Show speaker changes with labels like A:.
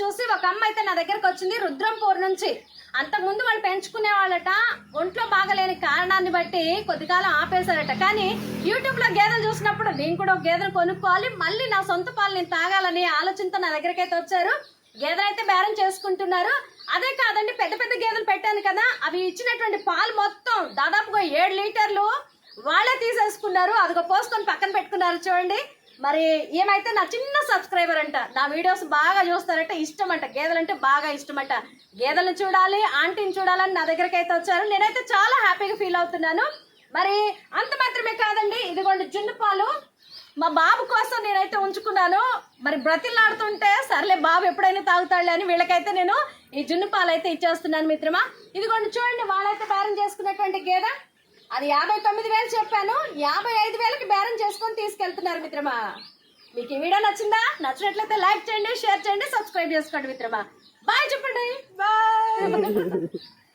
A: చూసి ఒక అమ్మ అయితే నా దగ్గరకు వచ్చింది రుద్రంపూర్ నుంచి. అంతకుముందు వాళ్ళు పెంచుకునే వాళ్ళట ఒంట్లో బాగలేని కారణాన్ని బట్టి కొద్దికాలం ఆపేశారట. కానీ యూట్యూబ్లో గేదెలు చూసినప్పుడు నేను కూడా ఒక గేదెను కొనుక్కోవాలి మళ్ళీ నా సొంత పాలు నేను తాగాలని ఆలోచనతో నా దగ్గరకైతే వచ్చారు. గేదెలు అయితే బేరం చేసుకుంటున్నారు. అదే కాదండి పెద్ద పెద్ద గేదెలు పెట్టాను కదా అవి ఇచ్చినటువంటి పాలు మొత్తం దాదాపుగా ఏడు లీటర్లు వాళ్ళే తీసేసుకున్నారు. అదిగో పోసుకొని పక్కన పెట్టుకున్నారు చూడండి. మరి ఏమైతే నా చిన్న సబ్స్క్రైబర్ అంట నా వీడియోస్ బాగా చూస్తారంట ఇష్టం అంట గేదెలు అంటే బాగా ఇష్టం అంట గేదెలను చూడాలి ఆంటీని చూడాలని నా దగ్గరికి అయితే వచ్చారు. నేనైతే చాలా హ్యాపీగా ఫీల్ అవుతున్నాను. మరి అంత మాత్రమే కాదండి ఇదిగోండి జున్ను పాలు మా బాబు కోసం నేనైతే ఉంచుకున్నాను. మరి బ్రతిలాడుతుంటే సర్లే బాబు ఎప్పుడైనా తాగుతాడులే అని వీళ్ళకైతే నేను ఈ జున్ను పాలు అయితే ఇచ్చేస్తున్నాను మిత్రమా. ఇదిగోండి చూడండి వాళ్ళైతే బేరం చేసుకున్నటువంటి గేదె. అది యాభై తొమ్మిది వేలు చెప్పాను. యాభై ఐదు వేలకి బేరం చేసుకొని తీసుకెళ్తున్నారు మిత్రమా. మీకు ఈ వీడియో నచ్చిందా? నచ్చినట్లయితే లైక్ చేయండి షేర్ చేయండి సబ్స్క్రైబ్ చేసుకోండి మిత్రమా. బాయ్ చెప్పండి. బాయ్.